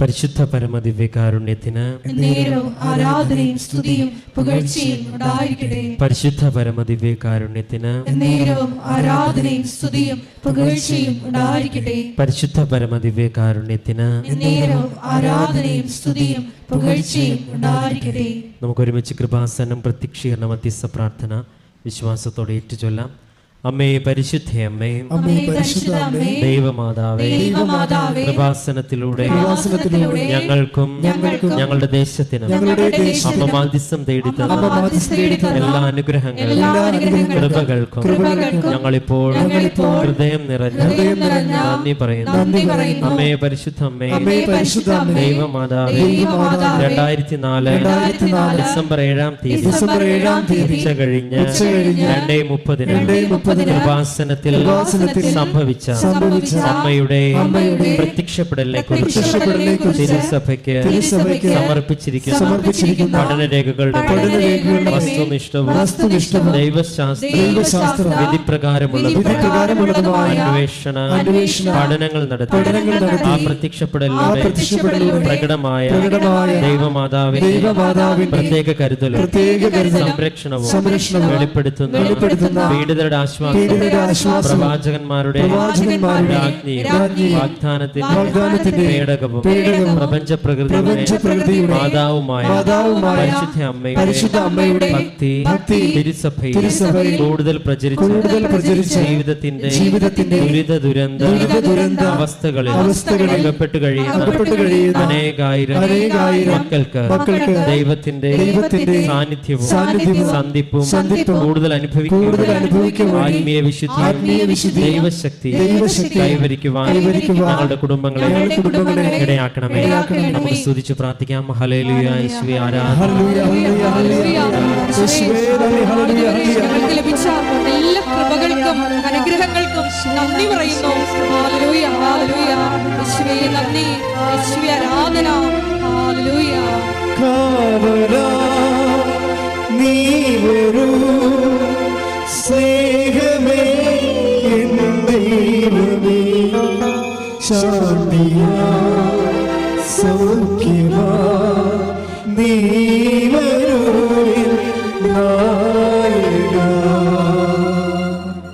പരിശുദ്ധ പരമദിവ്യകാരുണ്യത്തിന് ആരാധനയും സ്തുതിയും പുകഴ്ചയും ഉണ്ടായിരിക്കട്ടെ. പരിശുദ്ധ പരമദിവ്യകാരുണ്യത്തിന് ആരാധനയും സ്തുതിയും പുകഴ്ചയും ഉണ്ടായിരിക്കട്ടെ. പരിശുദ്ധ പരമദിവ്യകാരുണ്യത്തിന് ആരാധനയും സ്തുതിയും പുകഴ്ചയും ഉണ്ടായിരിക്കട്ടെ. നമുക്കൊരുമിച്ച് കൃപാസനം പ്രത്യക്ഷീകരണ മധ്യസ്ഥ പ്രാർത്ഥന വിശ്വാസത്തോടെ ഏറ്റുചൊല്ലാം. അമ്മേ പരിശുദ്ധ അമ്മേ. അമ്മേ പരിശുദ്ധ അമ്മേ. ദൈവമാതാവേ. ദൈവമാതാവേ. കൃപാസനത്തിലൂടെ കൃപാസനത്തിലൂടെ ഞങ്ങൾക്കും ഞങ്ങളുടെ ദേശത്തിനും ഞങ്ങളുടെ ദേശത്തിനും അമ്മ മാധ്യസ്ഥം തേടി എല്ലാ അനുഗ്രഹങ്ങളും കൃപകൾക്കും കൃപകൾക്കും ഞങ്ങളിപ്പോൾ ഹൃദയം നിറഞ്ഞ ഹൃദയം നിറഞ്ഞ നന്ദി പറയുന്നു. നന്ദി പറയുന്നു. അമ്മേ പരിശുദ്ധ അമ്മേ. അമ്മേ പരിശുദ്ധ അമ്മേ. ദൈവമാതാവേ. ദൈവമാതാവേ. രണ്ടായിരത്തി നാല് ഡിസംബർ ഏഴാം തീയതി ഡിസംബർ ഏഴാം തീയതി ഉച്ച കഴിഞ്ഞ് രണ്ടേ മുപ്പതിന് കൃപാസനത്തിൽ സംഭവിച്ച സംഭവിച്ച അമ്മയുടെ പ്രത്യക്ഷപ്പെടലിനെ തിരുസഭയ്ക്ക് സമർപ്പിച്ചിരിക്കുന്ന സമർപ്പിച്ചിരിക്കുന്ന വസ്തുനിഷ്ഠവും വസ്തുനിഷ്ഠവും ദൈവശാസ്ത്ര ദൈവശാസ്ത്ര വിധിപ്രകാരമുള്ള വിധിപ്രകാരമുള്ളതുമായ അന്വേഷണ അന്വേഷണ പഠനങ്ങൾ നടത്തി പഠനങ്ങൾ നടത്തി ആ പ്രത്യക്ഷപ്പെടലിലൂടെ പ്രത്യക്ഷപ്പെടലിലൂടെ പ്രകടമായ പ്രകടമായ ദൈവമാതാവിന്റെ ദൈവമാതാവിന്റെ പ്രത്യേക കരുതലും പ്രത്യേക സംരക്ഷണവും സംരക്ഷണവും വെളിപ്പെടുത്തുന്ന വെളിപ്പെടുത്തുന്ന പീഡിതരുടെ ആശ്വാസം പീഡിതരുടെ ആശ്വാസം പ്രവാചകന്മാരുടെ വാഗ്ദാനത്തിന്റെ വാഗ്ദാനത്തിന്റെ പേടകവും പേടകവും പ്രപഞ്ച പ്രപഞ്ച പ്രകൃതിയുടെ മാതാവുമായ മാതാവുമായ പരിശുദ്ധ അമ്മയുടെ പരിശുദ്ധ അമ്മയുടെ ഭക്തി ഭക്തി തിരുസഭയിൽ കൂടുതൽ പ്രചരിച്ച് കൂടുതൽ പ്രചരിച്ച് ജീവിതത്തിന്റെ ജീവിതത്തിന്റെ ദുരിത ദുരന്ത ദുരിത ദുരന്ത അവസ്ഥകളിൽ അവസ്ഥകളിൽ അകപ്പെട്ട് കഴിയുന്ന അകപ്പെട്ട് കഴിയുന്ന അനേകായിരം അനേകായിരം മക്കൾക്ക് മക്കൾക്ക് ദൈവത്തിന്റെ ദൈവത്തിന്റെ സാന്നിധ്യവും സാന്നിധ്യവും സന്ധിപ്പും സന്ധിപ്പും കൂടുതൽ അനുഭവിക്കുവാൻ ആത്മീയ വിശുദ്ധി ആത്മീയ വിശുദ്ധി ദൈവശക്തി ദൈവശക്തി കൈവരിക്കുവാൻ ഞങ്ങളുടെ കുടുംബങ്ങളെ കുടുംബങ്ങളെ ഇടയാക്കണമേ. നമുക്ക് സ്തുതിച്ച് പ്രാർത്ഥിക്കാം. ഹലേലുയ യേശുവേ. ഞങ്ങൾക്ക് ലഭിച്ച എല്ലാ കൃപകൾക്കും അനുഗ്രഹങ്ങൾക്കും നന്ദി പറയുന്നു. ഹാലലൂയ ഹാലലൂയ യേശുവേ നന്ദി. യേശുവേ ആരാധന. ഹാലലൂയ കാവലാ നീ വരൂ. സ്നേഹമേ ദൈവമേ ശാന്തിയാ സൗഖ്യമാ നീ നായകാ.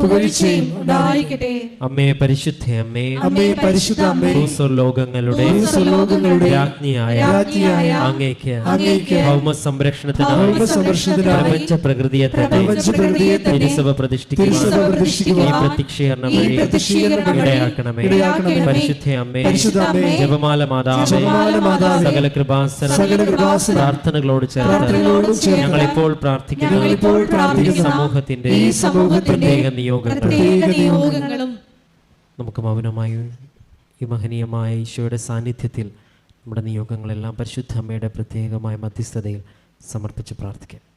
പുകഴ്ചയും ഉണ്ടായിരിക്കട്ടെ അമ്മേ പരിശുദ്ധ അമ്മേ. അമ്മേ പരിശുദ്ധ അമ്മേ. ലോകങ്ങളുടെ ലോകങ്ങളുടെ രാജ്ഞിയായ രാജ്ഞിയായ അങ്ങേക്ക് അങ്ങേക്ക് ഭൗമ സംരക്ഷണത്തിനായി പ്രപഞ്ച പ്രകൃതിയെ തന്നെ തിരുസഭ പ്രതിഷ്ഠിക്കുവാൻ ഈ പ്രത്യക്ഷീകരണം വഴി ഇടയാക്കണമേ. പരിശുദ്ധ അമ്മേ. ജപമാല മാതാവേ. സകല കൃപാസന. പ്രാർത്ഥനകളോട് ചേർത്ത് ഞങ്ങളിപ്പോൾ പ്രാർത്ഥിക്കുന്ന സമൂഹത്തിന്റെ പ്രത്യേക പ്രത്യേക നിയോഗങ്ങളും നമുക്ക് മൗനമായി ഈ മഹനീയമായ ഈശോയുടെ സാന്നിധ്യത്തിൽ നമ്മുടെ നിയോഗങ്ങളെല്ലാം പരിശുദ്ധ അമ്മയുടെ പ്രത്യേകമായ മധ്യസ്ഥതയിൽ സമർപ്പിച്ച് പ്രാർത്ഥിക്കാം.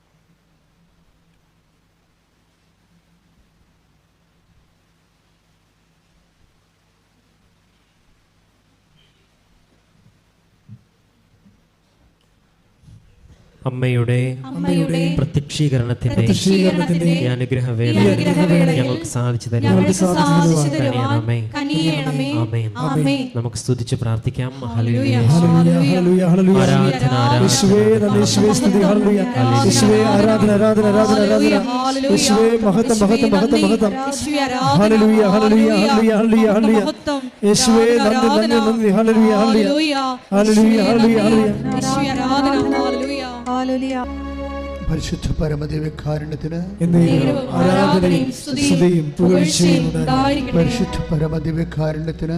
അമ്മയുടെ അമ്മയുടെ പ്രത്യക്ഷീകരണത്തിന്റെ ഈ അനുഗ്രഹവേള ഞങ്ങൾക്ക് സാധിച്ചു തരാം നമുക്ക് സ്തുതിച്ച് പ്രാർത്ഥിക്കാം. ആരാധന ആരാധന ആരാധന, പരിശുദ്ധ പരമദിവ്യകാരുണ്യത്തിന് ആരാധനയും സ്തുതിയും പുകഴ്ചയും. പരിശുദ്ധ പരമദിവ്യകാരുണ്യത്തിന്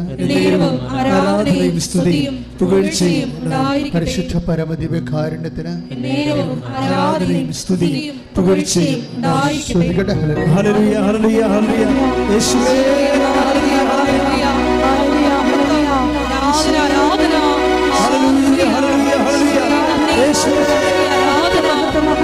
ആരാധനയും സ്തുതിയും പുകഴ്ചയും പരിശുദ്ധ പരമദിവ്യകാരുണ്യത്തിന് ആരാധനയും സ്തുതിയും പുകഴ്ചയും. ഹല്ലേലൂയ. ഹല്ലേലൂയ. യേശുവേ. ആരാധന, ആരാധന. ഹല്ലേലൂയ, ഹല്ലേലൂയ, ഹല്ലേലൂയ. യേശുവേ ആരാധന.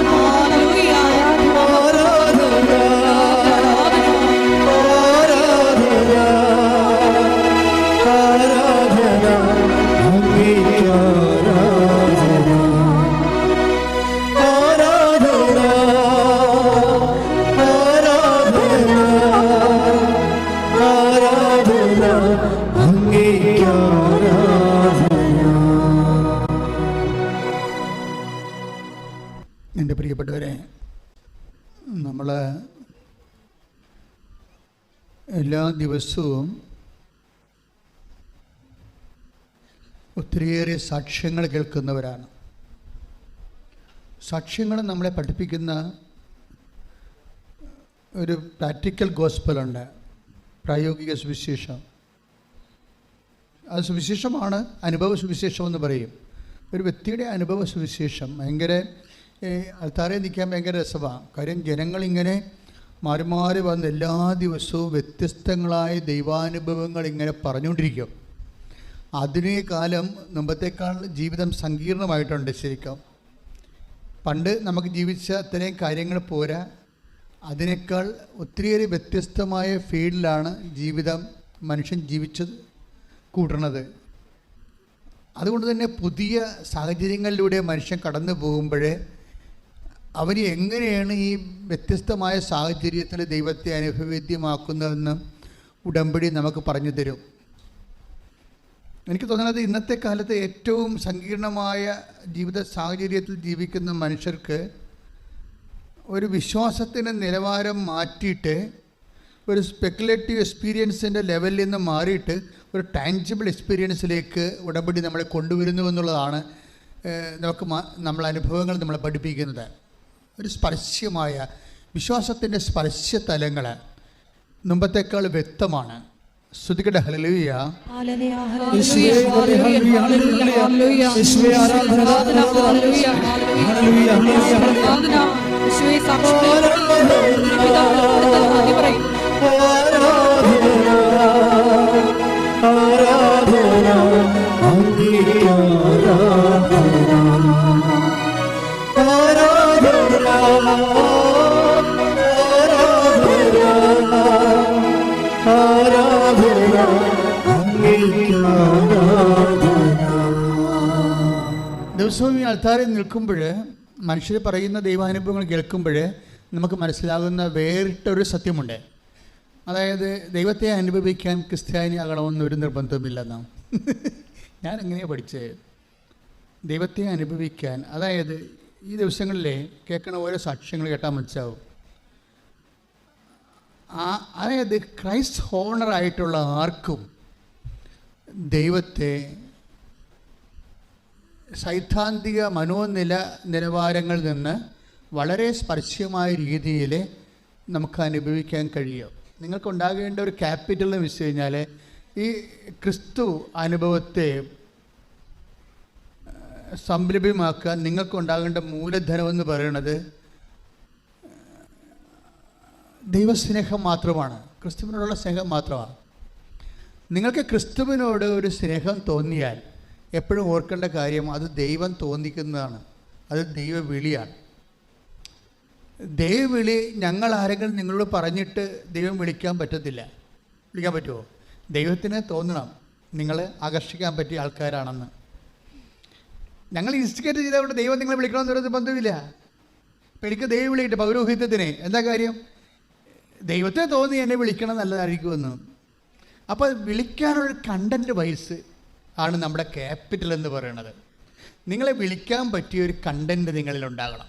എല്ലാ ദിവസവും ഒത്തിരിയേറെ സാക്ഷ്യങ്ങൾ കേൾക്കുന്നവരാണ്. സാക്ഷ്യങ്ങൾ നമ്മളെ പഠിപ്പിക്കുന്ന ഒരു പ്രാക്ടിക്കൽ ഗോസ്പലുണ്ട്. പ്രായോഗിക സുവിശേഷം. അത് സുവിശേഷമാണ് അനുഭവ സുവിശേഷം എന്ന് പറയും. ഒരു വ്യക്തിയുടെ അനുഭവ സുവിശേഷം ഭയങ്കര അൾത്താറെ നിൽക്കാൻ ഭയങ്കര രസമാണ്. കാര്യം ജനങ്ങളിങ്ങനെ മാറി മാറി വന്ന് എല്ലാ ദിവസവും വ്യത്യസ്തങ്ങളായ ദൈവാനുഭവങ്ങൾ ഇങ്ങനെ പറഞ്ഞുകൊണ്ടിരിക്കും. അതിനേ കാലം മുമ്പത്തേക്കാൾ ജീവിതം സങ്കീർണമായിട്ടുണ്ട് ശരിക്കും. പണ്ട് നമുക്ക് ജീവിച്ച അത്രയും കാര്യങ്ങൾ പോരാ. അതിനേക്കാൾ ഒത്തിരിയേറെ വ്യത്യസ്തമായ ഫീൽഡിലാണ് ജീവിതം മനുഷ്യൻ ജീവിച്ചത് കൂട്ടണത് അതുകൊണ്ട് തന്നെ പുതിയ സാഹചര്യങ്ങളിലൂടെ മനുഷ്യൻ കടന്നു പോകുമ്പോൾ അവന് എങ്ങനെയാണ് ഈ വ്യത്യസ്തമായ സാഹചര്യത്തിൽ ദൈവത്തെ അനുഭവേദ്യമാക്കുന്നതെന്ന് ഉടമ്പടി നമുക്ക് പറഞ്ഞു തരും. എനിക്ക് തോന്നുന്നത് ഇന്നത്തെ കാലത്ത് ഏറ്റവും സങ്കീർണമായ ജീവിത സാഹചര്യത്തിൽ ജീവിക്കുന്ന മനുഷ്യർക്ക് ഒരു വിശ്വാസത്തിന്റെ നിലവാരം മാറ്റിയിട്ട് ഒരു സ്പെക്കുലേറ്റീവ് എക്സ്പീരിയൻസിന്റെ ലെവലിൽ നിന്ന് മാറിയിട്ട് ഒരു ടാഞ്ചിബിൾ എക്സ്പീരിയൻസിലേക്ക് ഉടമ്പടി നമ്മളെ കൊണ്ടുവരുന്നു എന്നുള്ളതാണ് നമുക്ക് നമ്മൾ അനുഭവങ്ങൾ നമ്മളെ പഠിപ്പിക്കുന്നത്. ഒരു സ്പർശ്യമായ വിശ്വാസത്തിന്റെ സ്പർശ്യ തലങ്ങൾ മുമ്പത്തേക്കാൾ വ്യക്തമാണ്. ശ്രുതികളുടെ ഹലലുയ ഹല്ലേലൂയ, ആരാധന, ആരാധന, ദിവസവും ഈ അൾത്താരിൽ നിൽക്കുമ്പോൾ മനുഷ്യർ പറയുന്ന ദൈവാനുഭവങ്ങൾ കേൾക്കുമ്പോൾ നമുക്ക് മനസ്സിലാകുന്ന വേറിട്ടൊരു സത്യമുണ്ട്. അതായത് ദൈവത്തെ അനുഭവിക്കാൻ ക്രിസ്ത്യാനി ആകണമെന്ന് ആകണമെന്നൊരു നിർബന്ധമില്ലെന്നാണ് ഞാൻ എങ്ങനെയാണ് പഠിച്ചത്? ദൈവത്തെ അനുഭവിക്കാൻ അതായത് ഈ ദിവസങ്ങളിലെ കേൾക്കണ ഓരോ സാക്ഷ്യങ്ങൾ കേട്ടാൽ മനസ്സിലാവും. അതായത് ക്രൈസ്റ്റ് ഹോണറായിട്ടുള്ള ആർക്കും ദൈവത്തെ സൈദ്ധാന്തിക മനോനില നിലവാരങ്ങളിൽ നിന്ന് വളരെ സ്പർശ്യമായ രീതിയിൽ നമുക്ക് അനുഭവിക്കാൻ കഴിയും. നിങ്ങൾക്കുണ്ടാകേണ്ട ഒരു ക്യാപിറ്റൽ എന്ന് വെച്ച് കഴിഞ്ഞാൽ ഈ ക്രിസ്തു അനുഭവത്തെ സംരംഭമാക്കാൻ നിങ്ങൾക്കുണ്ടാകേണ്ട മൂലധനം എന്ന് പറയുന്നത് ദൈവസ്നേഹം മാത്രമാണ്. ക്രിസ്തുവിനോടുള്ള സ്നേഹം മാത്രമാണ്. നിങ്ങൾക്ക് ക്രിസ്തുവിനോട് ഒരു സ്നേഹം തോന്നിയാൽ എപ്പോഴും ഓർക്കേണ്ട കാര്യം അത് ദൈവം തോന്നിക്കുന്നതാണ്. അത് ദൈവവിളിയാണ്. ദൈവവിളി ഞങ്ങൾ ആരെങ്കിലും നിങ്ങളോട് പറഞ്ഞിട്ട് ദൈവം വിളിക്കാൻ പറ്റത്തില്ല. വിളിക്കാൻ പറ്റുമോ? ദൈവത്തിന് തോന്നണം. നിങ്ങളെ ആകർഷിക്കാൻ പറ്റിയ ആൾക്കാരാണെന്ന്. ഞങ്ങൾ ഇൻസ്റ്റിഗേറ്റ് ചെയ്തവിടെ ദൈവം നിങ്ങളെ വിളിക്കണമെന്ന് പറയുന്നത് ബന്ധമില്ല ഇപ്പം എനിക്ക് ദൈവം വിളിയിട്ട് പൗരോഹിത്യത്തിന്. എന്താ കാര്യം? ദൈവത്തെ തോന്നി എന്നെ വിളിക്കണം നല്ലതായിരിക്കുമെന്ന്. അപ്പോൾ വിളിക്കാനുള്ള കണ്ടന്റ് വൈസ് ആണ് നമ്മുടെ ക്യാപിറ്റൽ എന്ന് പറയുന്നത് നിങ്ങളെ വിളിക്കാൻ പറ്റിയ ഒരു കണ്ടന്റ് നിങ്ങളിൽ ഉണ്ടാകണം.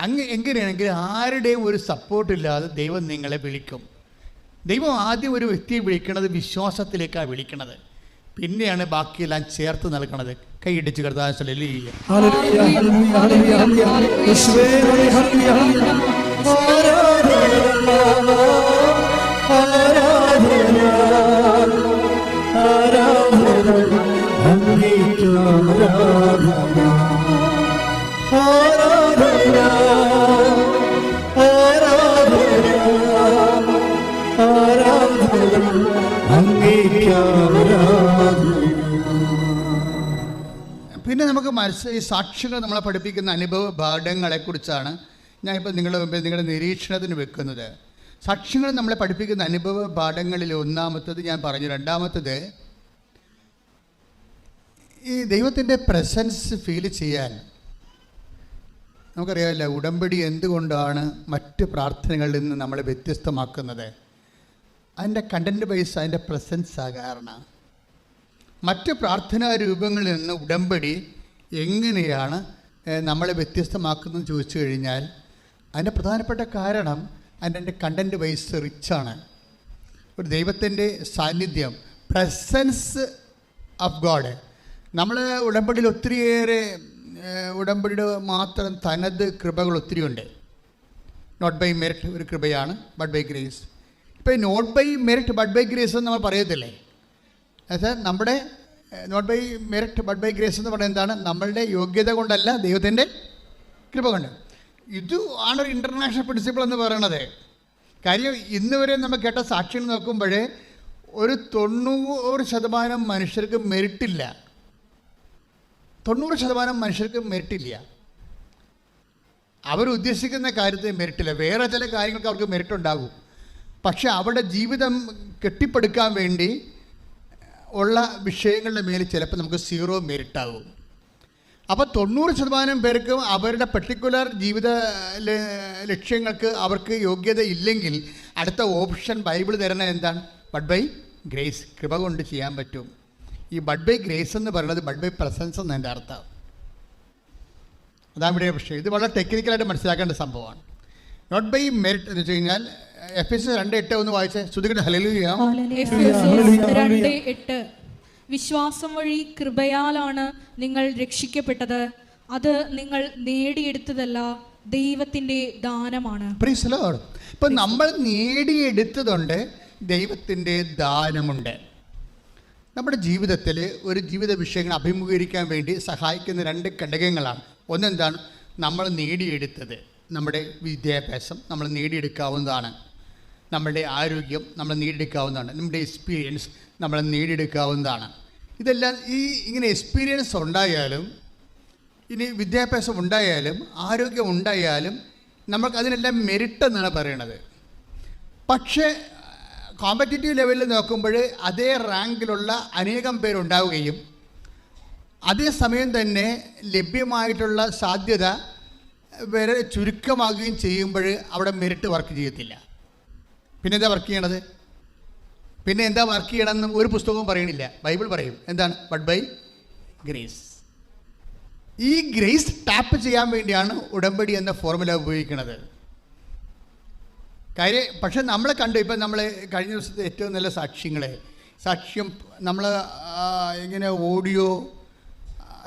അങ്ങ് എങ്ങനെയാണെങ്കിൽ ആരുടെയും ഒരു സപ്പോർട്ടില്ലാതെ ദൈവം നിങ്ങളെ വിളിക്കും. ദൈവം ആദ്യം ഒരു വ്യക്തിയെ വിളിക്കണത് വിശ്വാസത്തിലേക്കാണ് വിളിക്കണത്. പിന്നെയാണ് ബാക്കിയെല്ലാം ചേർത്ത് നൽകണത്. കൈയിടിച്ച് കർത്താൻ മനസ്സ് ഈ സാക്ഷികൾ നമ്മളെ പഠിപ്പിക്കുന്ന അനുഭവ പാഠങ്ങളെക്കുറിച്ചാണ് ഞാനിപ്പോൾ നിങ്ങളുടെ മുമ്പിൽ നിങ്ങളുടെ നിരീക്ഷണത്തിന് വെക്കുന്നത്. സാക്ഷികൾ നമ്മളെ പഠിപ്പിക്കുന്ന അനുഭവ പാഠങ്ങളിൽ ഒന്നാമത്തത് ഞാൻ പറഞ്ഞു രണ്ടാമത്തത് ഈ ദൈവത്തിന്റെ പ്രസൻസ് ഫീൽ ചെയ്യാൻ. നമുക്കറിയാമല്ലോ ഉടമ്പടി എന്തുകൊണ്ടാണ് മറ്റ് പ്രാർത്ഥനകളിൽ നിന്ന് നമ്മളെ വ്യത്യസ്തമാക്കുന്നത്? അതിന്റെ കണ്ടന്റ് ബേസ് അതിന്റെ പ്രസൻസ് ആ കാരണം. മറ്റ് പ്രാർത്ഥനാ രൂപങ്ങളിൽ നിന്ന് ഉടമ്പടി എങ്ങനെയാണ് നമ്മളെ വ്യത്യസ്തമാക്കുന്നതെന്ന് ചോദിച്ചു കഴിഞ്ഞാൽ അതിന്റെ പ്രധാനപ്പെട്ട കാരണം അതിന്റെ കണ്ടന്റ് വൈസ് റിച്ചാണ് ഒരു ദൈവത്തിന്റെ സാന്നിധ്യം പ്രസൻസ് ഓഫ് ഗോഡ് നമ്മൾ ഉടമ്പടിയിൽ ഒത്തിരിയേറെ ഉടമ്പടിയുടെ മാത്രം തനത് കൃപകൾ ഒത്തിരിയുണ്ട് നോട്ട് ബൈ മെറിറ്റ് ഒരു കൃപയാണ് ബട്ട് ബൈ ഗ്രേസ് ഇപ്പോൾ not by merit but by grace എന്ന് നമ്മൾ പറയത്തില്ലേ? എന്നുവെച്ചാൽ നമ്മുടെ not by merit but by grace എന്ന് പറയുന്നത് എന്താണ്? നമ്മളുടെ യോഗ്യത കൊണ്ടല്ല ദൈവത്തിന്റെ കൃപ കൊണ്ട്. ഇത് ആണ് ഒരു ഇന്റർനാഷണൽ പ്രിൻസിപ്പിൾ എന്ന് പറയണത്. കാര്യം ഇന്ന് വരെ നമ്മൾ കേട്ട സാക്ഷ്യം നോക്കുമ്പോൾ ഒരു തൊണ്ണൂറ് ശതമാനം മനുഷ്യർക്ക് മെറിറ്റില്ല തൊണ്ണൂറ് ശതമാനം മനുഷ്യർക്ക് മെറിറ്റില്ല അവരുദ്ദേശിക്കുന്ന കാര്യത്തിൽ മെറിറ്റില്ല വേറെ ചില കാര്യങ്ങൾക്ക് അവർക്ക് മെറിറ്റ് ഉണ്ടാകും. പക്ഷെ അവരുടെ ജീവിതം കെട്ടിപ്പടുക്കാൻ വേണ്ടി ഉള്ള വിഷയങ്ങളുടെ മേൽ ചിലപ്പോൾ നമുക്ക് സീറോ മെറിറ്റ് ആകും അപ്പോൾ തൊണ്ണൂറ് ശതമാനം പേർക്കും അവരുടെ പെർട്ടിക്കുലർ ജീവിത ലക്ഷ്യങ്ങൾക്ക് അവർക്ക് യോഗ്യത ഇല്ലെങ്കിൽ അടുത്ത ഓപ്ഷൻ ബൈബിൾ തരുന്നത് എന്താണ്? ബഡ് ബൈ ഗ്രേസ് കൃപ കൊണ്ട് ചെയ്യാൻ പറ്റും. ഈ ബഡ് ബൈ ഗ്രേസ് എന്ന് പറയുന്നത് ബഡ് ബൈ പ്രസൻസ് എന്ന് എന്റെ അർത്ഥം. അതാണ് ഇവിടെ പക്ഷേ ഇത് വളരെ ടെക്നിക്കലായിട്ട് മനസ്സിലാക്കേണ്ട സംഭവമാണ്. നോട്ട് ബൈ മെറിറ്റ് എന്ന് വെച്ച് കഴിഞ്ഞാൽ രണ്ട് എട്ട് ഒന്ന് വായിച്ചേ. രണ്ട് എട്ട് വിശ്വാസം വഴി കൃപയാലാണ് നിങ്ങൾ രക്ഷിക്കപ്പെട്ടത്. അത് നിങ്ങൾ നേടിയെടുത്തതല്ല ദൈവത്തിന്റെ ദാനമാണ്. ഇപ്പം നമ്മൾ നേടിയെടുത്തതുണ്ട് ദൈവത്തിന്റെ ദാനമുണ്ട്. നമ്മുടെ ജീവിതത്തിൽ ഒരു ജീവിത വിഷയങ്ങൾ അഭിമുഖീകരിക്കാൻ വേണ്ടി സഹായിക്കുന്ന രണ്ട് ഘടകങ്ങളാണ്. ഒന്നെന്താണ്? നമ്മൾ നേടിയെടുത്തത്. നമ്മുടെ വിദ്യാഭ്യാസം നമ്മൾ നേടിയെടുക്കാവുന്നതാണ്. നമ്മുടെ ആരോഗ്യം നമ്മൾ നേടിയെടുക്കാവുന്നതാണ്. നമ്മുടെ എക്സ്പീരിയൻസ് നമ്മൾ നേടിയെടുക്കാവുന്നതാണ്. ഇതെല്ലാം ഈ ഇങ്ങനെ എക്സ്പീരിയൻസ് ഉണ്ടായാലും ഇനി വിദ്യാഭ്യാസം ഉണ്ടായാലും ആരോഗ്യം ഉണ്ടായാലും നമുക്ക് അതിനെല്ലാം മെറിറ്റ് എന്നാണ് പറയണത്. പക്ഷേ കോമ്പറ്റേറ്റീവ് ലെവലിൽ നോക്കുമ്പോൾ അതേ റാങ്കിലുള്ള അനേകം പേരുണ്ടാവുകയും അതേസമയം തന്നെ ലഭ്യമായിട്ടുള്ള സാധ്യത വരെ ചുരുക്കമാകുകയും ചെയ്യുമ്പോൾ അവിടെ മെറിറ്റ് വർക്ക് ചെയ്യത്തില്ല. പിന്നെ എന്താ വർക്ക് ചെയ്യണത്? പിന്നെ എന്താ വർക്ക് ചെയ്യണമെന്ന് ഒരു പുസ്തകവും പറയണില്ല. ബൈബിൾ പറയും. എന്താണ്? ബട്ട് ബൈ ഗ്രേസ് ഈ ഗ്രേസ് ടാപ്പ് ചെയ്യാൻ വേണ്ടിയാണ് ഉടമ്പടി എന്ന ഫോർമുല ഉപയോഗിക്കുന്നത് കാര്യം പക്ഷെ നമ്മൾ കണ്ടു. ഇപ്പം നമ്മൾ കഴിഞ്ഞ ദിവസത്തെ ഏറ്റവും നല്ല സാക്ഷ്യങ്ങളെ. സാക്ഷ്യം നമ്മൾ ഇങ്ങനെ ഓഡിയോ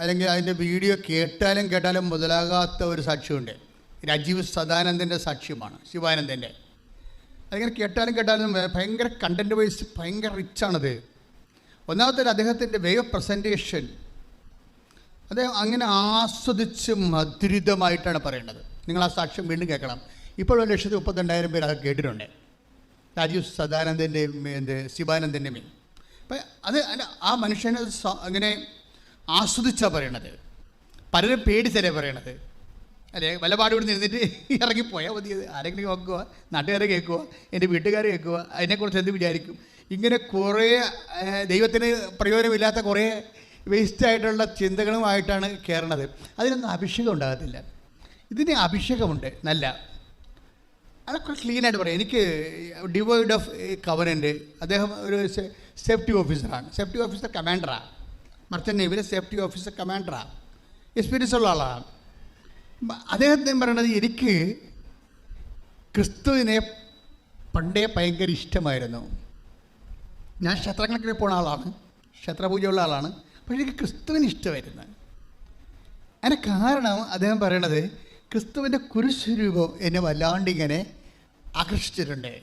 അല്ലെങ്കിൽ അതിന്റെ വീഡിയോ കേട്ടാലും കേട്ടാലും മുതലാകാത്ത ഒരു സാക്ഷ്യമുണ്ട്. രാജീവ് സദാനന്ദന്റെ സാക്ഷ്യമാണ് ശിവാനന്ദന്റെ. അതിങ്ങനെ കേട്ടാലും കേട്ടാലും ഭയങ്കര കണ്ടന്റ് വൈസ് ഭയങ്കര റിച്ചാണത് ഒന്നാമത്തെ അദ്ദേഹത്തിന്റെ വേ ഓഫ് പ്രസന്റേഷൻ അദ്ദേഹം അങ്ങനെ ആസ്വദിച്ച് മധുരിതമായിട്ടാണ് പറയേണ്ടത്. നിങ്ങൾ ആ സാക്ഷ്യം വീണ്ടും കേൾക്കണം. ഇപ്പോൾ ഒരു ലക്ഷത്തി മുപ്പത്തിരണ്ടായിരം പേര് അത് കേട്ടിട്ടുണ്ട്. രാജീവ് സദാനന്ദന്റെയും എന്ത് ശിവാനന്ദന്റെയും അപ്പം അത് ആ മനുഷ്യനെ അങ്ങനെ ആസ്വദിച്ചാണ് പറയണത്. പലരും പേടിച്ചല്ലേ പറയണത്. അല്ലേ? വലപാട് ഇവിടെ നിന്നിട്ട് ഇറങ്ങിപ്പോയാൽ മതി. അത് ആരെങ്കിലും നോക്കുക നാട്ടുകാരെ കേൾക്കുക എന്റെ വീട്ടുകാരെ കേൾക്കുക അതിനെക്കുറിച്ച് എന്ത് വിചാരിക്കും? ഇങ്ങനെ കുറേ ദൈവത്തിന് പ്രയോജനമില്ലാത്ത കുറേ വേസ്റ്റായിട്ടുള്ള ചിന്തകളുമായിട്ടാണ് കയറണത്. അതിനൊന്നും അഭിഷേകം ഉണ്ടാകത്തില്ല. ഇതിന് അഭിഷേകമുണ്ട്. നല്ല. അതൊക്കെ ക്ലീനായിട്ട് പറയാം. എനിക്ക് ഡിവൈഡ് ഓഫ് കവനന്റ് അദ്ദേഹം ഒരു സേഫ്റ്റി ഓഫീസറാണ് സേഫ്റ്റി ഓഫീസർ കമാൻഡറാണ് മർച്ചൻ നേവിയിലെ സേഫ്റ്റി ഓഫീസർ കമാൻഡറാണ് എക്സ്പീരിയൻസ് ഉള്ള ആളാണ് അദ്ദേഹത്തിന് പറയണത് എനിക്ക് ക്രിസ്തുവിനെ പണ്ടേ ഭയങ്കര ഇഷ്ടമായിരുന്നു. ഞാൻ ക്ഷേത്രങ്ങളൊക്കെ പോണ ആളാണ്. ക്ഷേത്രപൂജയുള്ള ആളാണ്. പക്ഷേ എനിക്ക് ക്രിസ്തുവിന് ഇഷ്ടമായിരുന്നു. അതിന് കാരണം അദ്ദേഹം പറയണത് ക്രിസ്തുവിന്റെ കുരിശുരൂപം എന്നെ വല്ലാണ്ട് ഇങ്ങനെ ആകർഷിച്ചിട്ടുണ്ട്.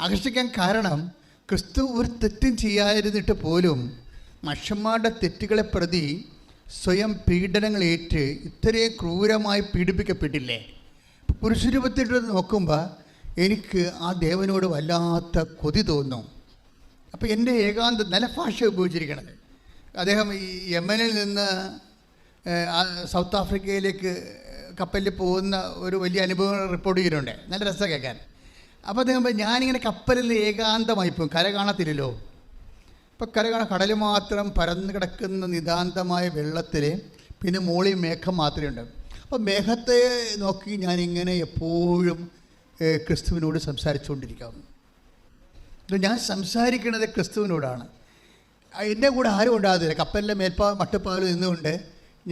ആകർഷിക്കാൻ കാരണം ക്രിസ്തു ഒരു തെറ്റും ചെയ്യാതിരുന്നിട്ട് പോലും മനുഷ്യന്മാരുടെ തെറ്റുകളെ പ്രതി സ്വയം പീഡനങ്ങളേറ്റ് ഇത്രയും ക്രൂരമായി പീഡിപ്പിക്കപ്പെട്ടില്ലേ? പുരുഷരൂപത്തിൽ നോക്കുമ്പോൾ എനിക്ക് ആ ദേവനോട് വല്ലാത്ത കൊതി തോന്നും അപ്പോൾ എന്റെ ഏകാന്ത നല്ല ഭാഷ ഉപയോഗിച്ചിരിക്കണത്. അദ്ദേഹം ഈ യമനിൽ നിന്ന് സൗത്ത് ആഫ്രിക്കയിലേക്ക് കപ്പലിൽ പോകുന്ന ഒരു വലിയ അനുഭവം റിപ്പോർട്ട് ചെയ്തിട്ടുണ്ട്. നല്ല രസം കേൾക്കാൻ. അപ്പോൾ അദ്ദേഹം ഞാനിങ്ങനെ കപ്പലിൽ ഏകാന്തമായി പോകും കര കാണത്തില്ലല്ലോ. ഇപ്പം കര കാണാൻ കടൽ മാത്രം പരന്നു കിടക്കുന്ന നിതാന്തമായ വെള്ളത്തിൽ പിന്നെ മോളി മേഘം മാത്രമേ ഉണ്ട് അപ്പം മേഘത്തെ നോക്കി ഞാനിങ്ങനെ എപ്പോഴും ക്രിസ്തുവിനോട് സംസാരിച്ചുകൊണ്ടിരിക്കാം ഞാൻ സംസാരിക്കുന്നത് ക്രിസ്തുവിനോടാണ്. എന്റെ കൂടെ ആരും ഉണ്ടാകത്തില്ല. കപ്പലിന്റെ മേൽപ്പാ മട്ടുപ്പാലും നിന്നുകൊണ്ട്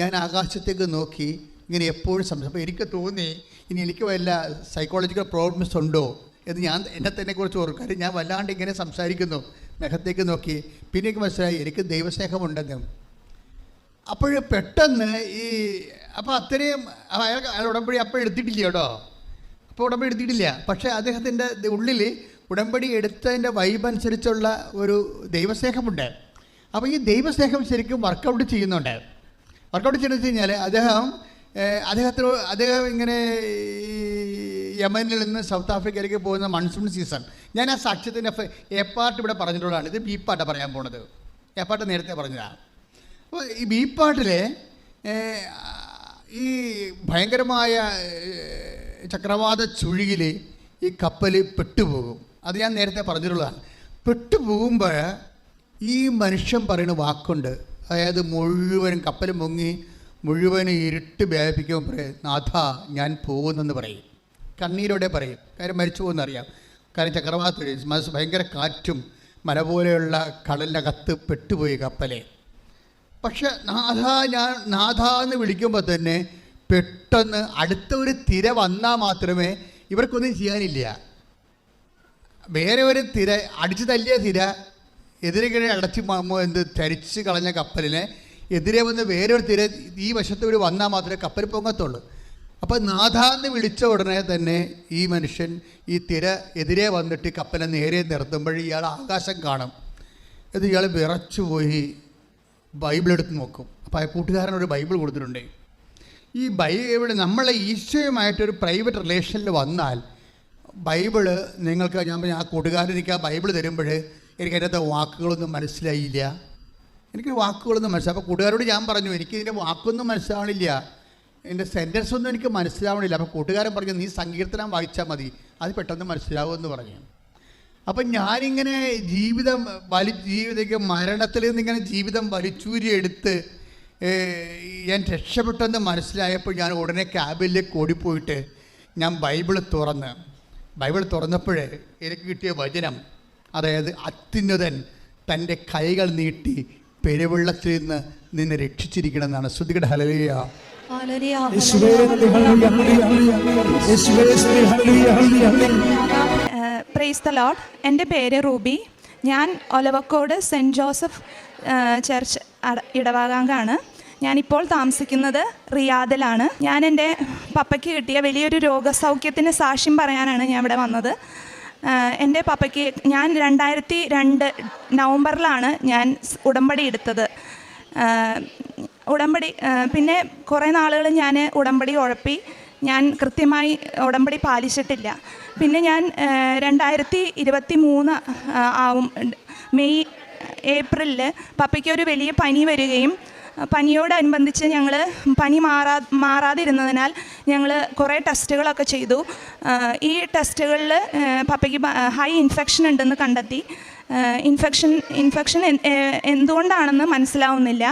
ഞാൻ ആകാശത്തേക്ക് നോക്കി ഇങ്ങനെ എപ്പോഴും സംസാരിക്കും എനിക്ക് തോന്നി ഇനി എനിക്ക് വല്ല സൈക്കോളജിക്കൽ പ്രോബ്ലംസ് ഉണ്ടോ എന്ന് ഞാൻ എന്നെ തന്നെ കുറിച്ച് ഓർക്കും കാര്യം ഞാൻ വല്ലാണ്ട് ഇങ്ങനെ സംസാരിക്കുന്നു. മുഖത്തേക്ക് നോക്കി. പിന്നെ മനസ്സിലായി എനിക്ക് ദൈവസ്നേഹമുണ്ടെന്ന്. അപ്പോൾ പെട്ടെന്ന് ഈ അപ്പോൾ അത്രയും അയാൾ അയാൾ ഉടമ്പടി അപ്പോൾ എടുത്തിട്ടില്ല കേട്ടോ. അപ്പോൾ ഉടമ്പടി എടുത്തിട്ടില്ല. പക്ഷേ അദ്ദേഹത്തിന്റെ ഉള്ളിൽ ഉടമ്പടി എടുത്തതിന്റെ വൈബ് അനുസരിച്ചുള്ള ഒരു ദൈവസ്നേഹമുണ്ട്. അപ്പോൾ ഈ ദൈവസ്നേഹം ശരിക്കും വർക്കൗട്ട് ചെയ്യുന്നുണ്ട്. വർക്കൗട്ട് ചെയ്യുന്നത് വെച്ച് കഴിഞ്ഞാൽ അദ്ദേഹം അദ്ദേഹത്തിന് അദ്ദേഹം ഇങ്ങനെ ഈ യമനിൽ നിന്ന് സൗത്ത് ആഫ്രിക്കയിലേക്ക് പോകുന്ന മൺസൂൺ സീസൺ. ഞാൻ ആ സാക്ഷ്യത്തിന്റെ എ പാർട്ട് ഇവിടെ പറഞ്ഞിട്ടുള്ളതാണ്. ഇത് ബി പാട്ടാണ് പറയാൻ പോണത്. എ പാട്ട് നേരത്തെ പറഞ്ഞതാണ് അപ്പോൾ ഈ ബി പാട്ടിൽ ഈ ഭയങ്കരമായ ചക്രവാത ചുഴിയിൽ ഈ കപ്പൽ പെട്ടുപോകും. അത് ഞാൻ നേരത്തെ പറഞ്ഞിട്ടുള്ളതാണ്. പെട്ടുപോകുമ്പോൾ ഈ മനുഷ്യൻ പറയുന്ന വാക്കുണ്ട്. അതായത് മുഴുവനും കപ്പൽ മുങ്ങി മുഴുവനും ഇരുട്ട് വ്യാപിക്കുമ്പോൾ നാഥ ഞാൻ പോകുന്നെന്ന് പറയും. കണ്ണീരോടെ പറയും. കാര്യം മരിച്ചു പോകുന്നറിയാം കാരണം ചക്രവാത മനസ്സ് ഭയങ്കര കാറ്റും മല പോലെയുള്ള കടലിനകത്ത് പെട്ടുപോയി കപ്പലെ. പക്ഷെ നാഥ ഞാൻ നാഥ എന്ന് വിളിക്കുമ്പോൾ തന്നെ പെട്ടെന്ന് അടുത്ത ഒരു തിര വന്നാൽ മാത്രമേ ഇവർക്കൊന്നും ചെയ്യാനില്ല. വേറെ ഒരു തിര അടിച്ചു തല്ലിയ തിര എതിരെ അടച്ച് എന്ത് തരിച്ച് കളഞ്ഞ കപ്പലിനെ എതിരെ വന്ന് വേറെ ഒരു തിര ഈ വശത്ത് വന്നാൽ മാത്രമേ കപ്പൽ പൊങ്ങത്തുള്ളൂ അപ്പോൾ നാഥ എന്ന് വിളിച്ച ഉടനെ തന്നെ ഈ മനുഷ്യൻ ഈ തിര എതിരെ വന്നിട്ട് കപ്പലെ നേരെ നിർത്തുമ്പോൾ ഇയാൾ ആകാശം കാണും. ഇത് ഇയാൾ വിറച്ചു പോയി ബൈബിൾ എടുത്ത് നോക്കും. അപ്പോൾ ആ കൂട്ടുകാരൻ ഒരു ബൈബിൾ കൊടുത്തിട്ടുണ്ട്. ഈ ബൈബിൾ നമ്മളെ ഈശോയുമായിട്ടൊരു പ്രൈവറ്റ് റിലേഷനിൽ വന്നാൽ ബൈബിൾ നിങ്ങൾക്ക് ഞാൻ ആ കൂട്ടുകാരൻ എനിക്ക് ആ ബൈബിൾ തരുമ്പോൾ എനിക്ക് അതിനകത്ത് വാക്കുകളൊന്നും മനസ്സിലായില്ല. എനിക്ക് വാക്കുകളൊന്നും മനസ്സിലായി അപ്പോൾ കൂട്ടുകാരോട് ഞാൻ പറഞ്ഞു എനിക്ക് ഇതിന്റെ വാക്കൊന്നും മനസ്സിലാവണില്ല. എന്റെ സെന്റൻസ് ഒന്നും എനിക്ക് മനസ്സിലാവണില്ല. അപ്പോൾ കൂട്ടുകാരൻ പറഞ്ഞു നീ സങ്കീർത്തനം വായിച്ചാൽ മതി. അത് പെട്ടെന്ന് മനസ്സിലാവുമെന്ന് പറഞ്ഞു. അപ്പം ഞാനിങ്ങനെ ജീവിതം വലി ജീവിതം മരണത്തിൽ നിന്ന് ഇങ്ങനെ ജീവിതം വലിച്ചൂരി എടുത്ത് ഞാൻ രക്ഷപ്പെട്ടെന്ന് മനസ്സിലായപ്പോൾ ഞാൻ ഉടനെ ക്യാബിലേക്ക് ഓടിപ്പോയിട്ട് ഞാൻ ബൈബിൾ തുറന്ന് ബൈബിൾ തുറന്നപ്പോഴേ എനിക്ക് കിട്ടിയ വചനം അതായത് അത്യുന്നതൻ തന്റെ കൈകൾ നീട്ടി പെരുവെള്ളത്തിൽ നിന്ന് നിന്നെ രക്ഷിച്ചിരിക്കണമെന്നാണ്. ശ്രുതികട ഹലലിയ പ്രൈസ് ദ ലോഡ് എന്റെ പേര് റൂബി. ഞാൻ ഒലവക്കോട് സെന്റ് ജോസഫ് ചർച്ച് ഇടവാകാങ്കാണ്. ഞാനിപ്പോൾ താമസിക്കുന്നത് റിയാദിലാണ്. ഞാൻ എന്റെ പപ്പയ്ക്ക് കിട്ടിയ വലിയൊരു രോഗസൗഖ്യത്തിന് സാക്ഷ്യം പറയാനാണ് ഞാൻ ഇവിടെ വന്നത്. എന്റെ പപ്പയ്ക്ക് ഞാൻ രണ്ടായിരത്തി രണ്ട് നവംബറിലാണ് ഞാൻ ഉടമ്പടി എടുത്തത്. ഉടമ്പടി പിന്നെ കുറേ നാളുകൾ ഞാൻ ഉടമ്പടി ഉഴപ്പി. ഞാൻ കൃത്യമായി ഉടമ്പടി പാലിച്ചിട്ടില്ല. പിന്നെ ഞാൻ രണ്ടായിരത്തി ഇരുപത്തി മൂന്ന് ആവും മെയ് ഏപ്രിലിൽ പപ്പയ്ക്ക് ഒരു വലിയ പനി വരികയും പനിയോടനുബന്ധിച്ച് ഞങ്ങൾ പനി മാറാ മാറാതിരുന്നതിനാൽ ഞങ്ങൾ കുറേ ടെസ്റ്റുകളൊക്കെ ചെയ്തു. ഈ ടെസ്റ്റുകളിൽ പപ്പയ്ക്ക് ഹൈ ഇൻഫെക്ഷൻ ഉണ്ടെന്ന് കണ്ടെത്തി. ഇൻഫെക്ഷൻ ഇൻഫെക്ഷൻ എന്തുകൊണ്ടാണെന്ന് മനസ്സിലാവുന്നില്ല.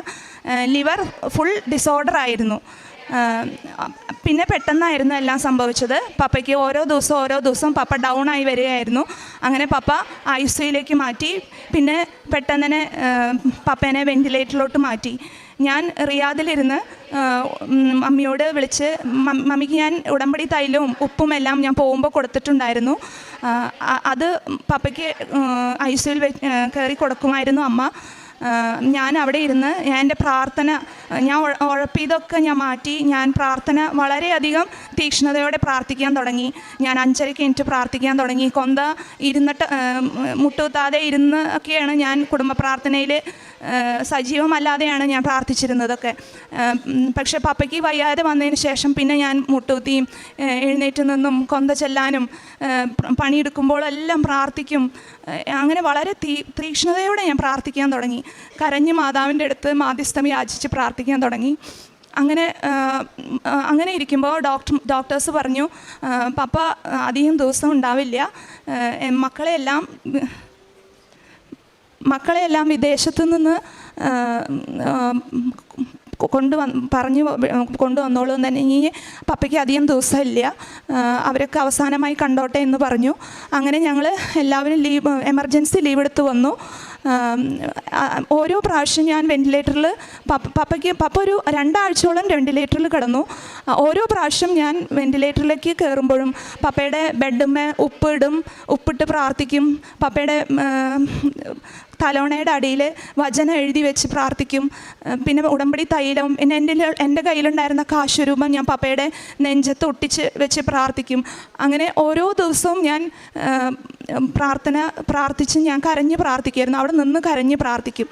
ലിവർ ഫുൾ ഡിസോർഡർ ആയിരുന്നു. പിന്നെ പെട്ടെന്നായിരുന്നു എല്ലാം സംഭവിച്ചത്. പപ്പയ്ക്ക് ഓരോ ദിവസവും ഓരോ ദിവസവും പപ്പ ഡൗൺ ആയി വരികയായിരുന്നു. അങ്ങനെ പപ്പ ഐ സിയിലേക്ക് മാറ്റി. പിന്നെ പെട്ടെന്ന് തന്നെ പപ്പേനെ വെന്റിലേറ്ററിലോട്ട് മാറ്റി. ഞാൻ റിയാദിലിരുന്ന് മമ്മിയോട് വിളിച്ച് മമ്മിക്ക് ഞാൻ ഉടമ്പടി തൈലവും ഉപ്പും എല്ലാം ഞാൻ പോകുമ്പോൾ കൊടുത്തിട്ടുണ്ടായിരുന്നു. അത് പപ്പയ്ക്ക് ഐ സിയിൽ കയറി കൊടുക്കുമായിരുന്നു അമ്മ. ഞാൻ അവിടെ ഇരുന്ന് എന്റെ പ്രാർത്ഥന ഞാൻ ഉഴ- ഉഴപ്പിയതൊക്കെ ഞാൻ മാറ്റി ഞാൻ പ്രാർത്ഥന വളരെയധികം തീക്ഷ്ണതയോടെ പ്രാർത്ഥിക്കാൻ തുടങ്ങി. ഞാൻ അഞ്ചരയ്ക്ക് എനിക്ക് പ്രാർത്ഥിക്കാൻ തുടങ്ങി. കൊന്ത ഇരുന്നിട്ട് മുട്ടുകുത്താതെ ഇരുന്ന് ഒക്കെയാണ് ഞാൻ കുടുംബ പ്രാർത്ഥനയിൽ സജീവമല്ലാതെയാണ് ഞാൻ പ്രാർത്ഥിച്ചിരുന്നതൊക്കെ. പക്ഷെ പപ്പയ്ക്ക് വയ്യാതെ വന്നതിന് ശേഷം പിന്നെ ഞാൻ മുട്ടുകുത്തിയും എഴുന്നേറ്റ് നിന്നും കൊന്ത ചെല്ലാനും പണിയെടുക്കുമ്പോഴെല്ലാം പ്രാർത്ഥിക്കും. അങ്ങനെ വളരെ തീ തീക്ഷ്ണതയോടെ ഞാൻ പ്രാർത്ഥിക്കാൻ തുടങ്ങി. കരഞ്ഞ് മാതാവിന്റെ അടുത്ത് മാധ്യസ്ഥം യാചിച്ച് പ്രാർത്ഥിക്കാൻ തുടങ്ങി. അങ്ങനെ അങ്ങനെ ഇരിക്കുമ്പോൾ ഡോക്ടർ ഡോക്ടേഴ്സ് പറഞ്ഞു പപ്പ അധികം ദിവസം ഉണ്ടാവില്ല. മക്കളെല്ലാം മക്കളെയെല്ലാം വിദേശത്തു നിന്ന് കൊണ്ടുവന്ന് പറഞ്ഞു കൊണ്ടുവന്നോളൂ തന്നെ. ഈ പപ്പയ്ക്ക് അധികം ദിവസമില്ല. അവരൊക്കെ അവസാനമായി കണ്ടോട്ടെ എന്ന് പറഞ്ഞു. അങ്ങനെ ഞങ്ങൾ എല്ലാവരും ലീവ് എമർജൻസി ലീവ് എടുത്ത് വന്നു. ഓരോ പ്രാവശ്യം ഞാൻ വെന്റിലേറ്ററിൽ പപ്പ പപ്പയ്ക്ക് പപ്പ ഒരു രണ്ടാഴ്ചയോളം വെന്റിലേറ്ററിൽ കിടന്നു. ഓരോ പ്രാവശ്യം ഞാൻ വെന്റിലേറ്ററിലേക്ക് കയറുമ്പോഴും പപ്പയുടെ ബെഡുമ്മേ ഉപ്പിടും ഉപ്പിട്ട് പ്രാർത്ഥിക്കും. പപ്പയുടെ തലോണയുടെ അടിയിൽ വചനം എഴുതി വെച്ച് പ്രാർത്ഥിക്കും. പിന്നെ ഉടമ്പടി തൈലം പിന്നെ എന്റെ എന്റെ കയ്യിലുണ്ടായിരുന്ന കാശുരൂപം ഞാൻ പപ്പയുടെ നെഞ്ചത്ത് ഒട്ടിച്ച് വെച്ച് പ്രാർത്ഥിക്കും. അങ്ങനെ ഓരോ ദിവസവും ഞാൻ പ്രാർത്ഥന പ്രാർത്ഥിച്ച് ഞാൻ കരഞ്ഞ് പ്രാർത്ഥിക്കുമായിരുന്നു അവിടെ നിന്ന് കരഞ്ഞ് പ്രാർത്ഥിക്കും.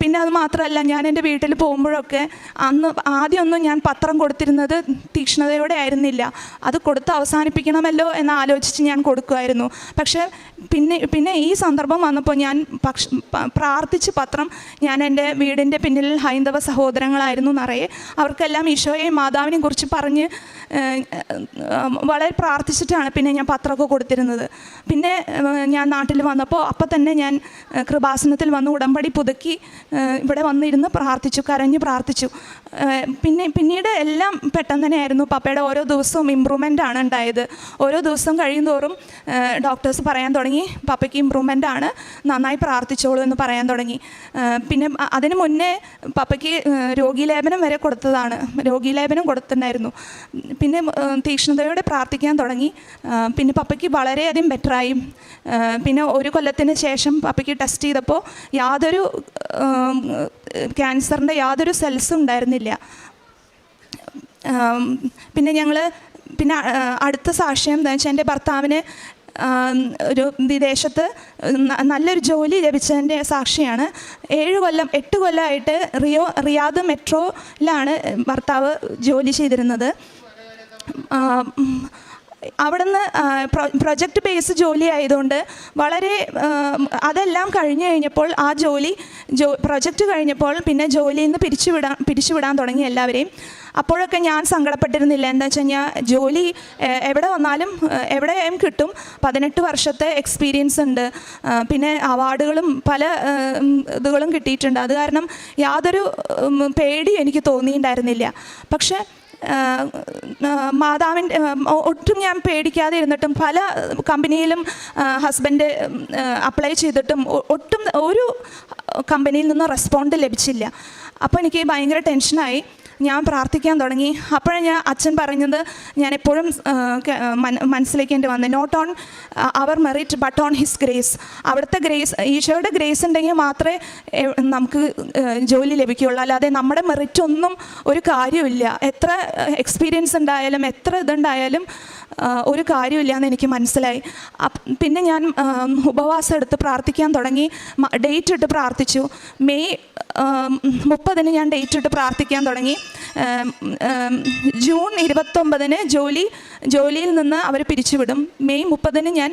പിന്നെ അത് മാത്രമല്ല ഞാൻ എന്റെ വീട്ടിൽ പോകുമ്പോഴൊക്കെ അന്ന് ആദ്യമൊന്നും ഞാൻ പത്രം കൊടുത്തിരുന്നത് തീക്ഷ്ണതയോടെ ആയിരുന്നില്ല. അത് കൊടുത്ത് അവസാനിപ്പിക്കണമല്ലോ എന്ന് ആലോചിച്ച് ഞാൻ കൊടുക്കുമായിരുന്നു. പക്ഷേ പിന്നെ പിന്നെ ഈ സന്ദർഭം വന്നപ്പോൾ ഞാൻ പക്ഷ പ്രാർത്ഥിച്ച് പത്രം ഞാൻ എന്റെ വീടിന്റെ പിന്നിൽ ഹൈന്ദവ സഹോദരങ്ങളായിരുന്നു നിറയെ. അവർക്കെല്ലാം ഈശോയെയും മാതാവിനെയും കുറിച്ച് പറഞ്ഞ് വളരെ പ്രാർത്ഥിച്ചിട്ടാണ് പിന്നെ ഞാൻ പത്രമൊക്കെ കൊടുത്തിരുന്നത്. പിന്നെ ഞാൻ നാട്ടിൽ വന്നപ്പോൾ അപ്പം തന്നെ ഞാൻ കൃപാസനത്തിൽ വന്ന് ഉടമ്പടി പുതുക്കി ഇവിടെ വന്നിരുന്ന് പ്രാർത്ഥിച്ചു കരഞ്ഞ് പ്രാർത്ഥിച്ചു. പിന്നെ പിന്നീട് എല്ലാം പെട്ടെന്ന് തന്നെയായിരുന്നു. പപ്പയുടെ ഓരോ ദിവസവും ഇമ്പ്രൂവ്മെന്റ് ആണ് ഉണ്ടായത്. ഓരോ ദിവസം കഴിയുന്തോറും ഡോക്ടേഴ്സ് പറയാൻ തുടങ്ങി പപ്പയ്ക്ക് ഇമ്പ്രൂവ്മെന്റ് ആണ് നന്നായി പ്രാർത്ഥിച്ചോളൂ എന്ന് പറയാൻ തുടങ്ങി. പിന്നെ അതിന് മുന്നേ പപ്പയ്ക്ക് രോഗീലേപനം വരെ കൊടുത്തതാണ്. രോഗീലേപനം കൊടുത്തിട്ടുണ്ടായിരുന്നു. പിന്നെ തീക്ഷ്ണതയോടെ പ്രാർത്ഥിക്കാൻ തുടങ്ങി. പിന്നെ പപ്പയ്ക്ക് വളരെയധികം ബെറ്ററായി പിന്നെ ഒരു കൊല്ലത്തിന് ശേഷം പപ്പയ്ക്ക് ടെസ്റ്റ് ചെയ്തപ്പോൾ യാതൊരു ക്യാൻസറിന്റെ യാതൊരു സെൽസും ഉണ്ടായിരുന്നില്ല. പിന്നെ ഞങ്ങൾ പിന്നെ അടുത്ത സാക്ഷ്യം എന്താ വെച്ചാൽ എന്റെ ഭർത്താവിന് ഒരു വിദേശത്ത് നല്ലൊരു ജോലി ലഭിച്ചതിന്റെ സാക്ഷിയാണ്. ഏഴ് കൊല്ലം എട്ട് കൊല്ലമായിട്ട് റിയോ റിയാദ് മെട്രോയിലാണ് ഭർത്താവ് ജോലി ചെയ്തിരുന്നത്. അവിടുന്ന് പ്രൊജക്റ്റ് ബേസ് ജോലി ആയതുകൊണ്ട് വളരെ അതെല്ലാം കഴിഞ്ഞു കഴിഞ്ഞപ്പോൾ ആ ജോലി ജോ പ്രൊജക്റ്റ് കഴിഞ്ഞപ്പോൾ പിന്നെ ജോലിയിൽ നിന്ന് പിരിച്ചുവിടാൻ പിരിച്ചുവിടാൻ തുടങ്ങി എല്ലാവരെയും. അപ്പോഴൊക്കെ ഞാൻ സങ്കടപ്പെട്ടിരുന്നില്ല. എന്താ വെച്ച് കഴിഞ്ഞാൽ ജോലി എവിടെ വന്നാലും എവിടെയും കിട്ടും. പതിനെട്ട് വർഷത്തെ എക്സ്പീരിയൻസ് ഉണ്ട്. പിന്നെ അവാർഡുകളും പല ഇതുകളും കിട്ടിയിട്ടുണ്ട്. അത് കാരണം യാതൊരു പേടി എനിക്ക് തോന്നിയിട്ടുണ്ടായിരുന്നില്ല. പക്ഷേ മാതാവിന്റെ ഒട്ടും ഞാൻ പേടിക്കാതെ ഇരുന്നിട്ടും പല കമ്പനിയിലും ഹസ്ബൻഡ് അപ്ലൈ ചെയ്തിട്ടും ഒട്ടും ഒരു കമ്പനിയിൽ നിന്നും റെസ്പോണ്ട് ലഭിച്ചില്ല. അപ്പോൾ എനിക്ക് ഭയങ്കര ടെൻഷനായി. ഞാൻ പ്രാർത്ഥിക്കാൻ തുടങ്ങി. അപ്പോഴാണ് ഞാൻ അച്ഛൻ പറഞ്ഞത് ഞാൻ എപ്പോഴും മനസ്സിലേക്കേണ്ടി വന്നത് not on our merit but on his grace അവിടുത്തെ ഗ്രേസ് ഈശോയുടെ ഗ്രേസ് ഉണ്ടെങ്കിൽ മാത്രമേ നമുക്ക് ജോലി ലഭിക്കുകയുള്ളൂ. അല്ലാതെ നമ്മുടെ മെറിറ്റ് ഒന്നും ഒരു കാര്യമില്ല എത്ര എക്സ്പീരിയൻസ് ഉണ്ടായാലും എത്ര ഇതുണ്ടായാലും ഒരു കാര്യമില്ല എന്ന് എനിക്ക് മനസ്സിലായി. പിന്നെ ഞാൻ ഉപവാസം എടുത്ത് പ്രാർത്ഥിക്കാൻ തുടങ്ങി. ഡേറ്റ് ഇട്ട് പ്രാർത്ഥിച്ചു. മെയ് മുപ്പതിന് ഞാൻ ഡേറ്റ് ഇട്ട് പ്രാർത്ഥിക്കാൻ തുടങ്ങി. ജൂൺ ഇരുപത്തൊമ്പതിന് ജോലി ജോലിയിൽ നിന്ന് അവർ പിരിച്ചുവിടും. മെയ് മുപ്പതിന് ഞാൻ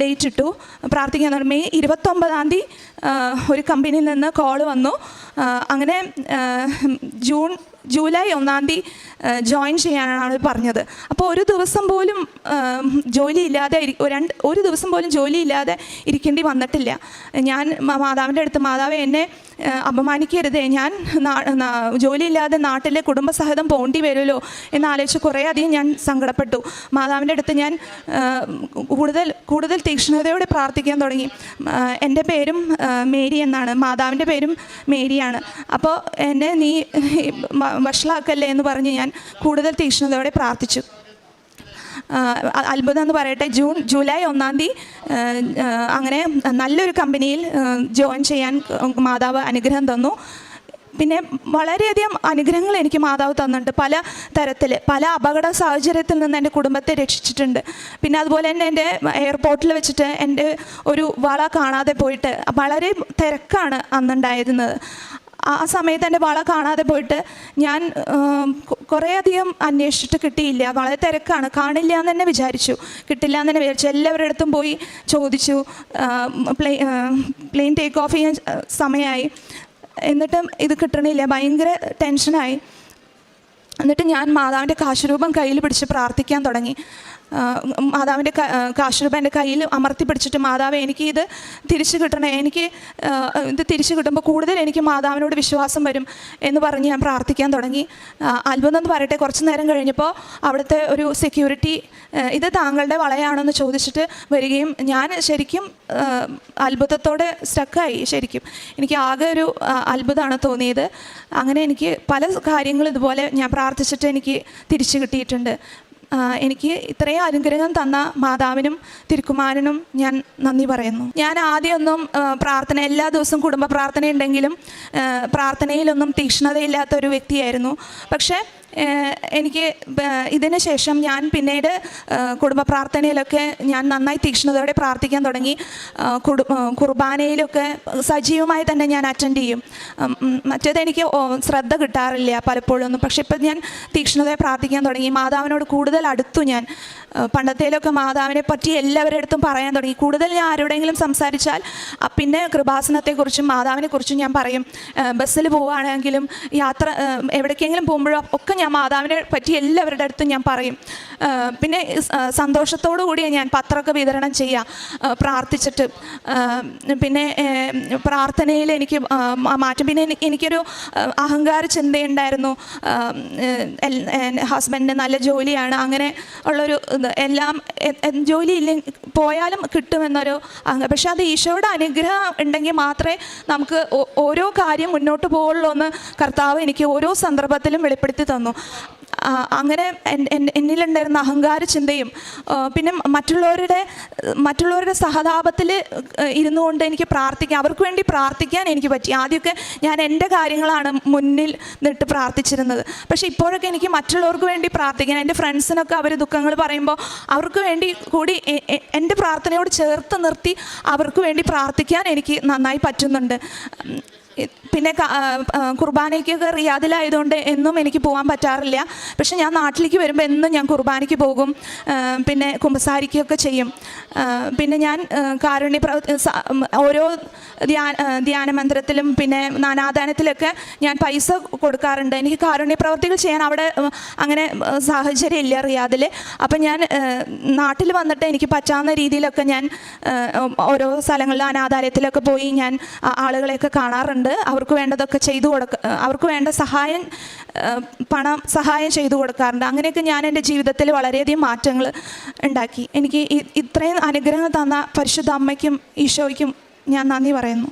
ഡേറ്റ് ഇട്ടു. പ്രാർത്ഥിക്കാൻ തുടങ്ങി. മെയ് ഇരുപത്തൊമ്പതാം തീയതി ഒരു കമ്പനിയിൽ നിന്ന് കോൾ വന്നു. അങ്ങനെ ജൂൺ ജൂലൈ ഒന്നാം തീയതി ജോയിൻ ചെയ്യാനാണ് പറഞ്ഞത്. അപ്പോൾ ഒരു ദിവസം പോലും ജോലി ഇല്ലാതെ രണ്ട് ഒരു ദിവസം പോലും ജോലി ഇല്ലാതെ ഇരിക്കേണ്ടി വന്നിട്ടില്ല. ഞാൻ മാതാവിന്റെ അടുത്ത് മാതാവ് എന്നെ അപമാനിക്കരുത് ഞാൻ ജോലിയില്ലാതെ നാട്ടിലെ കുടുംബസഹിതം പോണ്ടി വരുമല്ലോ എന്നാലോചിച്ച് കുറേയധികം ഞാൻ സങ്കടപ്പെട്ടു. മാതാവിന്റെ അടുത്ത് ഞാൻ കൂടുതൽ കൂടുതൽ തീക്ഷ്ണതയോടെ പ്രാർത്ഥിക്കാൻ തുടങ്ങി. എന്റെ പേരും മേരി എന്നാണ്. മാതാവിന്റെ പേരും മേരിയാണ്. അപ്പോൾ എന്നെ നീ വഷളാക്കല്ലേ എന്ന് പറഞ്ഞ് ഞാൻ കൂടുതൽ തീക്ഷ്ണതയോടെ പ്രാർത്ഥിച്ചു. അത്ഭുതം എന്ന് പറയട്ടെ ജൂൺ ജൂലൈ ഒന്നാം തീയതി അങ്ങനെ നല്ലൊരു കമ്പനിയിൽ ജോയിൻ ചെയ്യാൻ മാതാവ് അനുഗ്രഹം തന്നു. പിന്നെ വളരെയധികം അനുഗ്രഹങ്ങൾ എനിക്ക് മാതാവ് തന്നിട്ടുണ്ട് പല തരത്തിൽ പല അപകട സാഹചര്യത്തിൽ നിന്ന് എന്റെ കുടുംബത്തെ രക്ഷിച്ചിട്ടുണ്ട്. പിന്നെ അതുപോലെ തന്നെ എന്റെ എയർപോർട്ടിൽ വെച്ചിട്ട് എന്റെ ഒരു വള കാണാതെ പോയിട്ട് വളരെ തിരക്കാണ് അന്നുണ്ടായിരുന്നത്. ആ സമയത്ത് എന്റെ വള കാണാതെ പോയിട്ട് ഞാൻ കുറേയധികം അന്വേഷിച്ചിട്ട് കിട്ടിയില്ല. വളരെ തിരക്കാണ്. കാണില്ല എന്ന് തന്നെ വിചാരിച്ചു. കിട്ടില്ല എന്ന് തന്നെ വിചാരിച്ചു. എല്ലാവരുടെ അടുത്തും പോയി ചോദിച്ചു. പ്ലേ പ്ലെയിൻ ടേക്ക് ഓഫ് ചെയ്യാൻ സമയമായി. എന്നിട്ടും ഇത് കിട്ടണില്ല. ഭയങ്കര ടെൻഷനായി. എന്നിട്ട് ഞാൻ മാതാവിന്റെ കാശുരൂപം കയ്യിൽ പിടിച്ച് പ്രാർത്ഥിക്കാൻ തുടങ്ങി. മാതാവിന്റെ കാശുരൂപന്റെ കയ്യിൽ അമർത്തി പിടിച്ചിട്ട് മാതാവ് എനിക്ക് ഇത് തിരിച്ചു കിട്ടണേ. എനിക്ക് ഇത് തിരിച്ചു കിട്ടുമ്പോൾ കൂടുതൽ എനിക്ക് മാതാവിനോട് വിശ്വാസം വരും എന്ന് പറഞ്ഞ് ഞാൻ പ്രാർത്ഥിക്കാൻ തുടങ്ങി. അത്ഭുതം എന്ന് പറയട്ടെ കുറച്ച് നേരം കഴിഞ്ഞപ്പോൾ അവിടുത്തെ ഒരു സെക്യൂരിറ്റി ഇത് താങ്കളുടെ വളയാണെന്ന് ചോദിച്ചിട്ട് വരികയും ഞാൻ ശരിക്കും അത്ഭുതത്തോടെ സ്റ്റക്കായി ശരിക്കും. എനിക്ക് ആകെ ഒരു അത്ഭുതമാണ് തോന്നിയത്. അങ്ങനെ എനിക്ക് പല കാര്യങ്ങളും ഇതുപോലെ ഞാൻ പ്രാർത്ഥിച്ചിട്ട് എനിക്ക് തിരിച്ചു കിട്ടിയിട്ടുണ്ട്. എനിക്ക് ഇത്രയും അനുഗ്രഹം തന്ന മാതാവിനും തിരുക്കുമാരനും ഞാൻ നന്ദി പറയുന്നു. ഞാൻ ആദ്യമൊന്നും പ്രാർത്ഥന എല്ലാ ദിവസവും കുടുംബ പ്രാർത്ഥന ഉണ്ടെങ്കിലും പ്രാർത്ഥനയിലൊന്നും തീക്ഷ്ണതയില്ലാത്ത ഒരു വ്യക്തിയായിരുന്നു. പക്ഷേ എനിക്ക് ഇതിന് ശേഷം ഞാൻ പിന്നീട് കുടുംബ പ്രാർത്ഥനയിലൊക്കെ ഞാൻ നന്നായി തീക്ഷ്ണതയോടെ പ്രാർത്ഥിക്കാൻ തുടങ്ങി. കുടു കുർബാനയിലൊക്കെ സജീവമായി തന്നെ ഞാൻ അറ്റൻഡ് ചെയ്യും. മറ്റേത് എനിക്ക് ശ്രദ്ധ കിട്ടാറില്ല പലപ്പോഴൊന്നും. പക്ഷെ ഇപ്പം ഞാൻ തീക്ഷ്ണതയെ പ്രാർത്ഥിക്കാൻ തുടങ്ങി. മാതാവിനോട് കൂടുതൽ അടുത്തു ഞാൻ. പണ്ടത്തേലൊക്കെ മാതാവിനെ പറ്റി എല്ലാവരുടെ അടുത്തും പറയാൻ തുടങ്ങി. കൂടുതൽ ഞാൻ ആരോടെങ്കിലും സംസാരിച്ചാൽ പിന്നെ കൃപാസനത്തെക്കുറിച്ചും മാതാവിനെക്കുറിച്ചും ഞാൻ പറയും. ബസ്സിൽ പോവുകയാണെങ്കിലും യാത്ര എവിടേക്കെങ്കിലും പോകുമ്പോഴോ ഒക്കെ ഞാൻ മാതാവിനെ പറ്റി എല്ലാവരുടെ അടുത്തും ഞാൻ പറയും. പിന്നെ സന്തോഷത്തോടു കൂടിയേ ഞാൻ പത്രമൊക്കെ വിതരണം ചെയ്യുക. പ്രാർത്ഥിച്ചിട്ട് പിന്നെ പ്രാർത്ഥനയിൽ എനിക്ക് മാറ്റം. പിന്നെ എനിക്കൊരു അഹങ്കാര ചിന്തയുണ്ടായിരുന്നു. ഹസ്ബൻഡിന് നല്ല ജോലിയാണ്. അങ്ങനെ ഉള്ളൊരു ഇത് എല്ലാം ജോലി ഇല്ല പോയാലും കിട്ടുമെന്നൊരു പക്ഷെ അത് ഈശോയുടെ അനുഗ്രഹം ഉണ്ടെങ്കിൽ മാത്രമേ നമുക്ക് ഓരോ കാര്യം മുന്നോട്ട് പോകുള്ളൂ എന്ന് കർത്താവ് എനിക്ക് ഓരോ സന്ദർഭത്തിലും വെളിപ്പെടുത്തി തന്നു. അങ്ങനെ എന്നിലുണ്ടായിരുന്ന അഹങ്കാര ചിന്തയും പിന്നെ മറ്റുള്ളവരുടെ മറ്റുള്ളവരുടെ സഹതാപത്തിൽ ഇരുന്നു കൊണ്ട് എനിക്ക് പ്രാർത്ഥിക്കാം അവർക്ക് വേണ്ടി പ്രാർത്ഥിക്കാൻ എനിക്ക് പറ്റി. ആദ്യമൊക്കെ ഞാൻ എന്റെ കാര്യങ്ങളാണ് മുന്നിൽ നിട്ട് പ്രാർത്ഥിച്ചിരുന്നത്. പക്ഷേ ഇപ്പോഴൊക്കെ എനിക്ക് മറ്റുള്ളവർക്ക് വേണ്ടി പ്രാർത്ഥിക്കാൻ എന്റെ ഫ്രണ്ട്സിനൊക്കെ അവർ ദുഃഖങ്ങൾ പറയുമ്പോൾ അവർക്ക് വേണ്ടി കൂടി എന്റെ പ്രാർത്ഥനയോട് ചേർത്ത് നിർത്തി അവർക്ക് വേണ്ടി പ്രാർത്ഥിക്കാൻ എനിക്ക് നന്നായി പറ്റുന്നുണ്ട്. പിന്നെ കുർബാനയ്ക്ക് റിയാദിലായതുകൊണ്ട് എന്നും എനിക്ക് പോകാൻ പറ്റാറില്ല. പക്ഷെ ഞാൻ നാട്ടിലേക്ക് വരുമ്പോൾ എന്നും ഞാൻ കുർബാനയ്ക്ക് പോകും. പിന്നെ കുമ്പസാരിക്കുകയൊക്കെ ചെയ്യും. പിന്നെ ഞാൻ കാരുണ്യ ഓരോ ധ്യാന ധ്യാന മന്ദിരത്തിലും പിന്നെ നാനാദാനത്തിലൊക്കെ ഞാൻ പൈസ കൊടുക്കാറുണ്ട്. എനിക്ക് കാരുണ്യ പ്രവർത്തികൾ ചെയ്യാൻ അവിടെ അങ്ങനെ സാഹചര്യം ഇല്ല റിയാദിൽ അപ്പം ഞാൻ നാട്ടിൽ വന്നിട്ട് എനിക്ക് പറ്റാവുന്ന രീതിയിലൊക്കെ ഞാൻ ഓരോ സ്ഥലങ്ങളിൽ അനാഥാലയത്തിലൊക്കെ പോയി ഞാൻ ആളുകളെയൊക്കെ കാണാറുണ്ട്. അവർക്ക് വേണ്ടതൊക്കെ ചെയ്തു കൊടുക്ക അവർക്ക് വേണ്ട സഹായം പണം സഹായം ചെയ്തു കൊടുക്കാറുണ്ട്. അങ്ങനെയൊക്കെ ഞാൻ എന്റെ ജീവിതത്തിൽ വളരെയധികം മാറ്റങ്ങൾ ഉണ്ടാക്കി. എനിക്ക് ഇത്രയും അനുഗ്രഹം തന്ന പരിശുദ്ധ അമ്മയ്ക്കും ഈശോയ്ക്കും ഞാൻ നന്ദി പറയുന്നു.